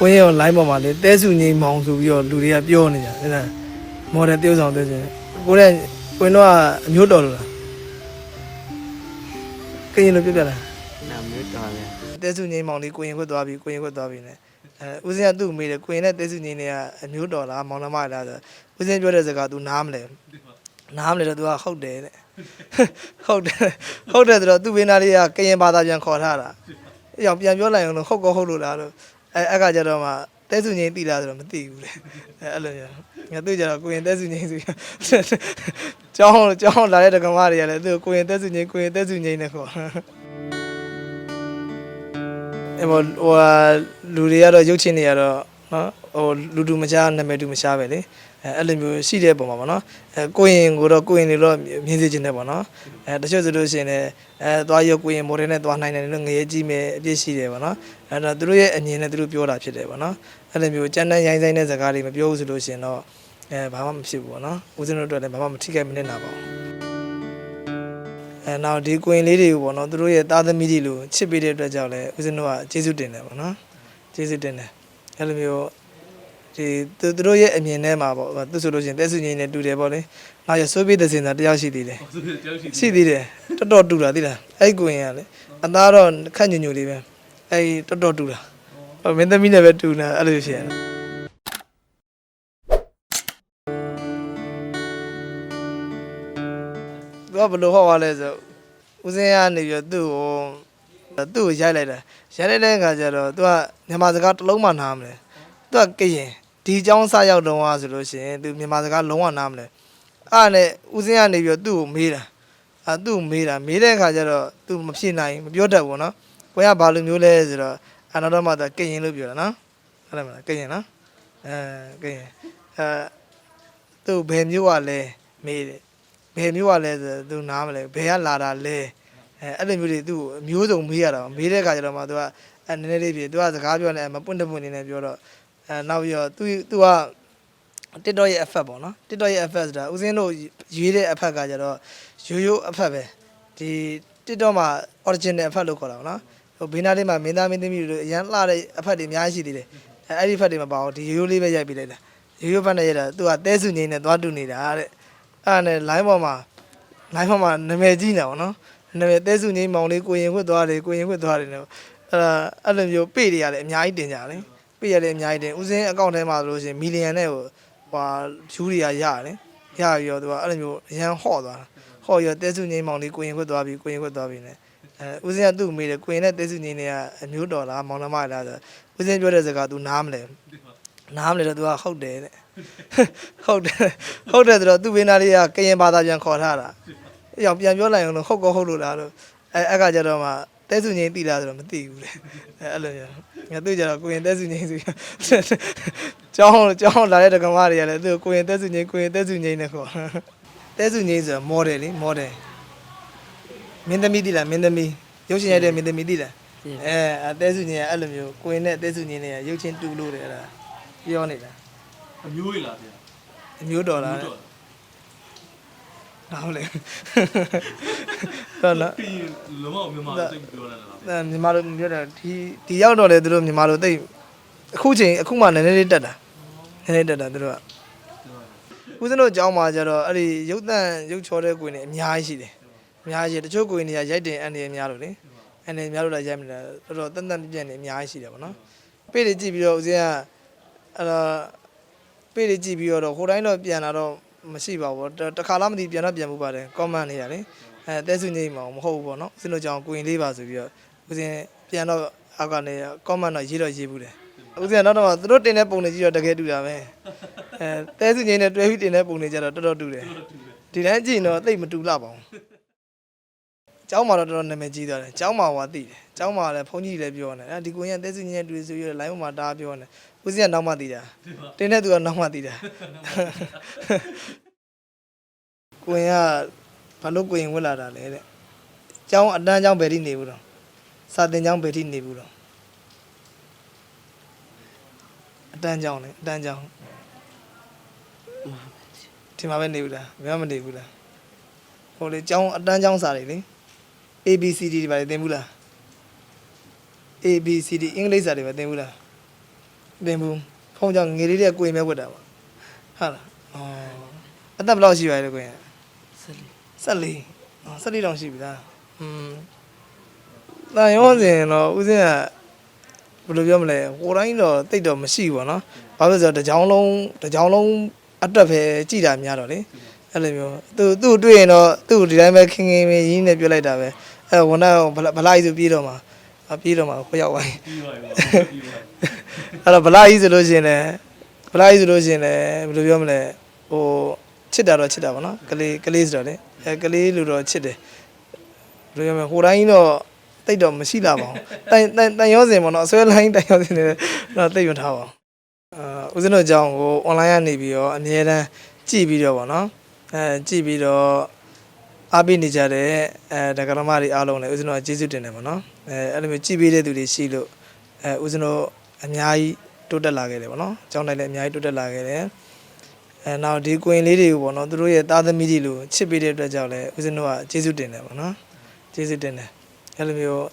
ကိုရင်ရော line ပေါ်မှာလေတဲစုငိမ့်မောင်ဆိုပြီးတော့လူတွေကပြောနေကြတယ်အဲ့ဒါမော်ဒယ် tiêu ဆောင်တဲ့ချင်းကိုလည်းကိုရင်တော့အမျိုးတော်လို့လားကရင်လိုပြပြလားနာမျိုးတော်လဲတဲစုငိမ့်မောင်လေးကိုရင်ခွတ်သွားပြီကိုရင်ခွတ်သွားပြီနဲ့အဲဦးစင်းကသူ့ကိုမေးတယ်ကိုရင်နဲ့တဲစုငိမ့်နေကအမျိုးတော်လားမောင်နှမလားဆိုဦးစင်းပြောတဲ့စကား तू နားမလဲနားမလဲတော့ तू ကဟုတ်တယ်တဲ့ဟုတ်တယ်ဟုတ်တယ်ဆိုတော့သူ့ဘေးနာလေးကကရင်ဘာသာပြန်ခေါ်ထားတာအကြောင်ပြန်ပြောလိုက်အောင်လို့ဟုတ်ကောဟုတ်လို့လားလို့ အဲအဲ့ကကြတော့မှတဲစုငိမ့်တိလားဆိုတော့မသိဘူးလေအဲအဲ့လိုမျိုးငါသူကြတော့ကိုရင်တဲစုငိမ့်ဆိုကျောင်းကျောင်းလာတဲ့ဒကမတွေကလည်းသူကိုရင်တဲစုငိမ့်ကိုရင်တဲစုငိမ့်နဲ့ခေါ်အဲ့ပေါ်ဟိုဟာလူတွေကတော့ရုပ်ချင်းတွေကတော့နော်ဟိုလူတူမရှားနာမည်တူမရှားပဲလေ အဲအဲ့လိုမျိုးရှိတဲ့ပုံမှာပေါ့နော်အဲကိုရင်ကိုတော့ကိုရင်တွေတော့မြင်စေချင်တယ်ပေါ့နော်အဲတချို့ဆိုလို့ရှိရင်လည်းအဲသွားရုပ်ကိုရင်မိုဒယ်နဲ့သွားနိုင်တယ်လို့ငရေကြည့်မယ်အပြစ်ရှိတယ်ပေါ့နော်အဲတော့သူတို့ရဲ့အမြင်နဲ့သူတို့ပြောတာဖြစ်တယ်ပေါ့နော်အဲ့လိုမျိုးကြမ်းတမ်းရိုင်းဆိုင်တဲ့စကားတွေမပြောဘူးဆိုလို့ရှိရင်တော့အဲဘာမှမဖြစ်ဘူးပေါ့နော်ဦးဇင်းတို့အတွက်လည်းဘာမှမထိခိုက်မနစ်နာပါဘူးအဲနောက်ဒီကွင်လေးတွေကိုပေါ့နော်သူတို့ရဲ့သားသမီးတွေလိုချစ်ပေးတဲ့အတွက်ကြောင့်လည်းဦးဇင်းတို့ကကျေးဇူးတင်တယ်ပေါ့နော်ကျေးဇူးတင်တယ်အဲလိုမျိုး ဒီသူသူတို့ရဲ့အမြင်ထဲမှာပေါ့သူဆိုလို့ရှိရင်တဲစုငိမ့်နဲ့တူတယ်ပေါ့လေနောက်ရဆိုးပေးတဲ့စင်သာတယောက်ရှိသေးတယ်ရှိသေးတယ်တော်တော်တူတာသိလားအဲ့ကွင်ကလေအသားတော့ခက်ညွညွလေးပဲအဲ့တော်တော်တူတာဟိုမင်းသမီးနဲ့ပဲတူနေတာအဲ့လိုဖြစ်ရတယ်သူကဘယ်လိုဟောရလဲဆိုဦးစင်းကနေပြီးတော့သူ့ကိုသူ့ကိုရိုက်လိုက်တာရိုက်လိုက်တဲ့အခါကျတော့သူကမြန်မာစကားတစ်လုံးမှနားမလဲသူကကရင် ဒီအကြောင်းစရောက်တော့ဟာဆိုလို့ရှိရင်သူမြန်မာစကားလုံးဝနားမလဲအဲ့နဲ့ဦးစင်းကနေပြီးတော့သူ့ကိုမေးတာအဲသူ့ကိုမေးတာမေးတဲ့အခါကျတော့သူမဖြစ်နိုင်မပြောတတ်ဘူးနော်ကိုရဘာလိုမျိုးလဲဆိုတော့အနောက်တော့မှသူကရင်လို့ပြောတာနော်အဲ့ဒါမှလားကရင်နော်အဲကရင်အဲသူဘယ်မျိုးကလဲမေးတယ်ဘယ်မျိုးကလဲဆိုတော့သူနားမလဲဘယ်ကလာတာလဲအဲအဲ့လိုမျိုးတွေသူ့ကိုအမျိုးစုံမေးရတာမေးတဲ့အခါကျတော့မှသူကအဲနည်းနည်းလေးပြေသူကစကားပြောနေမပွန့်တပွန့်နေနေပြောတော့ အဲနောက်ပြီးတော့သူသူက TikTok ရဲ့ effect ပေါ့နော် TikTok ရဲ့ effect ဆိုတာဦးစင်းတို့ရွေးတဲ့ effect ကကြတော့ရိုးရိုး effect ပဲဒီ TikTok မှာ original effect လို့ခေါ်တာပေါ့နော်ဟိုဘေးနားလေးမှာမင်းသားမင်းသမီးတွေအရန်လှတဲ့ effect တွေအများကြီးရှိသေးတယ်အဲအဲ့ဒီ effect တွေမပါဘူးဒီရိုးရိုးလေးပဲရိုက်ပြလိုက်တာရိုးရိုး effect နဲ့ရိုက်တာသူကတဲစုငိမ့်နဲ့သွားတူနေတာတဲ့အဲ့ဒါနဲ့ line ပေါ်မှာ line ပေါ်မှာနာမည်ကြီးနေတာပေါ့နော်နာမည်တဲစုငိမ့်မောင်လေးကိုရင်ခွတ်သွားတယ်ကိုရင်ခွတ်သွားတယ်နော်အဲ့ဒါအဲ့လိုမျိုးပေ့တွေရတယ်အများကြီးတင်ကြတယ် ပေ့ရတယ်အများကြီးတင်ဦးစင်းအကောင့်ထဲမှာဆိုလို့ရှိရင်မီလီယံနဲ့ဟိုဟွာဖြူတွေကရတယ်ရပြီးတော့သူကအဲ့လိုမျိုးအရန်ဟော့သွားတာဟော့ပြီးတော့တဲစုငိမ့်မောင်လေးကိုရင်ခွတ်သွားပြီကိုရင်ခွတ်သွားပြီနဲ့အဲဦးစင်းကသူ့ကိုမေးတယ်ကိုရင်နဲ့တဲစုငိမ့်နေကအမျိုးတော်လားမောင်နှမလားဆိုဦးစင်းပြောတဲ့စကား तू နားမလဲနားမလဲတော့ तू ကဟုတ်တယ်တဲ့ဟုတ်တယ်ဟုတ်တယ်ဆိုတော့သူ့ဘေးနာလေးကကရင်ဘာသာပြန်ခေါ်ထားတာအကြောင်ပြန်ပြောလိုက်အောင်လို့ဟုတ်ကောဟုတ်လို့လားလို့အဲအဲ့ကကြတော့မှ တဲစုငိမ့်တိလားဆိုတော့မသိဘူးလေအဲအဲ့လိုမျိုးငါသူကြတော့ကိုရင်တဲစုငိမ့်ဆိုပြီးကျောင်းကျောင်းလာတဲ့ဒကမတွေကလည်းသူကိုရင်တဲစုငိမ့်ကိုရင်တဲစုငိမ့်နဲ့ခေါ်တဲစုငိမ့်ဆိုတော့ model လေ model မင်းသမီးတိလားမင်းသမီးရုပ်ရှင်ရိုက်တဲ့မင်းသမီးတိလားအဲအတဲစုငိမ့်ကအဲ့လိုမျိုးကိုရင်နဲ့တဲစုငိမ့်နဲ့ရုပ်ချင်းတူလို့တယ်အဲ့ဒါပြောနေတာအမျိုးကြီးလားဗျာအမျိုးတော်လား တော့ဟုတ်လေတော့နော်ပြီးလုံးဝမြန်မာစိတ်ပြောနေတာလားအဲမြန်မာလိုပြောတာဒီဒီရောက်တော့လေသူတို့မြန်မာလိုတိတ်အခုချိန်အခုမှနည်းနည်းလေးတက်တာနည်းနည်းတက်တာသူတို့ကဦးဇင်းတို့အကြောင်းမှာကျတော့အဲ့ဒီရုပ်တန့်ရုပ်ချောတဲ့ကိုယ်နေအများကြီးရှိတယ်အများကြီးတချို့ကိုယ်နေရရိုက်တင်အန်နေများလို့လေအန်နေများလို့လည်းရိုက်မလားတော်တော်တန်တန်ပြည့်ပြည့်နေအများကြီးရှိတယ်ပေါ့နော်ပေတွေကြည့်ပြီးတော့ဦးဇင်းကအဲ့တော့ပေတွေကြည့်ပြီးတော့ဟိုတိုင်းတော့ပြန်လာတော့ မရှိပါဘူးတတစ်ခါလားမသိပြန်တော့ပြန်မှုပါတယ် comment နေရတယ်အဲတဲစုငိမ့်မှာမဟုတ်ဘူးပေါ့နော်ဦးဇင်းတို့ကြောင့်ကိုရင်လေးပါဆိုပြီးတော့ဦးဇင်းပြန်တော့အောက်ကနေ comment တော့ရေးတော့ရေးဘူးတယ်ဦးဇင်းကနောက်တော့သူတို့တင်တဲ့ပုံတွေကြည့်တော့တကယ်တူတာပဲအဲတဲစုငိမ့်နဲ့တွဲပြီးတင်တဲ့ပုံတွေကြတော့တော်တော်တူတယ်ဒီတိုင်းကြည့်ရင်တော့သိပ်မတူလှပါဘူး ကျောင်းမှာတော့တော်တော်နာမည်ကြီးသွားတယ်ကျောင်းမှာဟောသိတယ်ကျောင်းမှာလည်းဘုန်းကြီးလည်းပြောနေတယ်အဲဒီကိုရင်ကတဲစုငိမ့်နဲ့တူဆိုပြီးတော့ line ပေါ်မှာတားပြောနေဦးဇင်းကနောက်မှသိတာတင်တဲ့သူကနောက်မှသိတာကိုရင်ကဘာလို့ကိုရင်ဝက်လာတာလဲတဲ့ကျောင်းအတန်းကျောင်းဘယ်ထိနေဘူးတော့စာတင်ကျောင်းဘယ်ထိနေဘူးတော့အတန်းကျောင်းလေအတန်းကျောင်းဒီမှာပဲနေဘူးလားဘယ်မှမနေဘူးလားဟိုလေကျောင်းအတန်းကျောင်းစာတွေလေ ABCD တွေပါလေသင်ဘူးလား ABCD အင်္ဂလိပ်စာတွေပဲသင်ဘူးလားတင်ဘူးဖုန်းကြောင့်ငေလေးတွေကကိုရင်မဲ့ဝတ်တာပါဟုတ်လားအော်အသက်ဘယ်လောက်ရှိပါလဲကိုရင်ဆက်လီ14အော်14တောင်ရှိပြီလားอืมတန်ရောစင်တော့ဦးစင်းကဘယ်လိုပြောမလဲဟိုတိုင်းတော့တိတ်တော့မရှိဘူးပေါ့နော်ဘာလို့လဲဆိုတော့တစ်ကြောင်လုံးတစ်ကြောင်လုံးအတက်ပဲကြည်တာများတော့လေအဲ့လိုမျိုးသူသူ့တွေ့ရင်တော့သူ့ဒီတိုင်းပဲခင်ခင်မင်းရင်းနေပြလိုက်တာပဲ အဲ့ဝန်တော့ဗလာကြီးဆိုပြေးတော့မှာအပြေးတော့မှာကိုရောက်သွားပြီပြီးပါပြီပြီးပါပြီအဲ့တော့ဗလာကြီးဆိုလို့ရှိရင်လည်းဗလာကြီးဆိုလို့ရှိရင်လည်းဘယ်လိုပြောမလဲဟိုချစ်တာတော့ချစ်တာပေါ့နော်ကလေးကလေးဆိုတော့လေအဲကလေးလူတော့ချစ်တယ်ဘယ်လိုပြောမလဲဟိုတိုင်းတော့တိတ်တော့မရှိလာပါဘူးတိုင်တိုင်တိုင်ရောစင်ပေါ့နော်အစွဲလိုင်းတိုင်ရောစင်နေတော့တိတ်မထားပါဘူးအာဦးဇင်းတို့အကြောင်းကို online ကနေပြီးတော့အမြဲတမ်းကြည့်ပြီးတော့ပေါ့နော်အဲကြည့်ပြီးတော့ အားပေးနေကြတဲ့အဲဒကရမတွေအားလုံးလည်းဦးဇင်းတို့ကကျေးဇူးတင်တယ်ပေါ့နော်အဲအဲ့လိုမျိုးကြည့်ပေးတဲ့သူတွေရှိလို့အဲဦးဇင်းတို့အများကြီးတိုးတက်လာခဲ့တယ်ပေါ့နော်အကြောင်းတိုင်းလည်းအများကြီးတိုးတက်လာခဲ့တယ်အဲနောက်ဒီကွင်လေးတွေကိုပေါ့နော်သူတို့ရဲ့သားသမီးတွေလိုချစ်ပေးတဲ့အတွက်ကြောင့်လည်းဦးဇင်းတို့ကကျေးဇူးတင်တယ်ပေါ့နော်ကျေးဇူးတင်တယ်အဲ့လိုမျိုး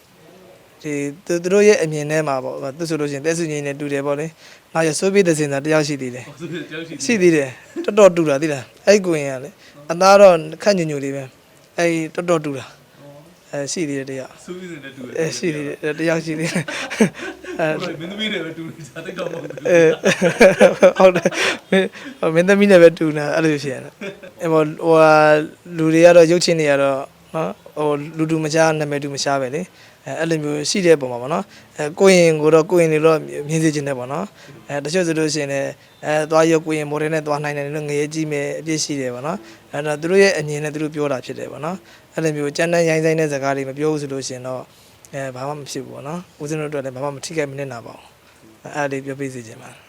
ဒီသူသူတို့ရဲ့အမြင်ထဲမှာပေါ့သူဆိုလို့ရှိရင်တက်စုငိမ့်နဲ့တူတယ်ပေါ့လေနောက်ရဆိုးပြေးတဲ့စင်သာတယောက်ရှိသေးတယ်ဟုတ်ဆိုကြောက်ရှိရှိသေးတယ်တော်တော်တူတာသိလားအဲ့ကိုရင်ကလေအသားတော့ခက်ညွညွလေးပဲ အဲ့တော်တော်တူတာအဲရှိသေးတယ်တရားစူးပြီးနေတူတယ်အဲရှိသေးတယ်တရားရှိသေးတယ်အဲမင်းသမီးတွေပဲတူနေတာတိတ်တော့မဟုတ်ဘူးအဲဟုတ်တယ်မင်းမင်းသမီးနဲ့ပဲတူနေအဲ့လိုရှိရတယ်အဲ့ပေါ်ဟိုဟာလူတွေကတော့ရုပ်ချင်းတွေကတော့ နော်ဟိုလူတူမချားနာမည်တူမချားပဲလေအဲအဲ့လိုမျိုးရှိတဲ့ပုံမှာပေါ့နော်အဲကိုရင်ကိုတော့ကိုရင်တွေတော့မြင်စေချင်တယ်ပေါ့နော်အဲတချို့ဆိုလို့ရှိရင်လည်းအဲသွားရောက်ကိုရင်မိုးထဲနဲ့သွားနိုင်တယ်လို့ငရေကြီးမယ်အပြစ်ရှိတယ်ပေါ့နော်အဲတော့သူတို့ရဲ့အမြင်နဲ့သူတို့ပြောတာဖြစ်တယ်ပေါ့နော်အဲ့လိုမျိုးကြမ်းတမ်းရိုင်းဆိုင်တဲ့စကားတွေမပြောဘူးဆိုလို့ရှိရင်တော့အဲဘာမှမဖြစ်ဘူးပေါ့နော်ဦးဇင်းတို့အတွက်လည်းဘာမှမထိခိုက်မနစ်နာပါဘူးအဲအဲ့ဒါလေးပြောပြစီချင်ပါတယ်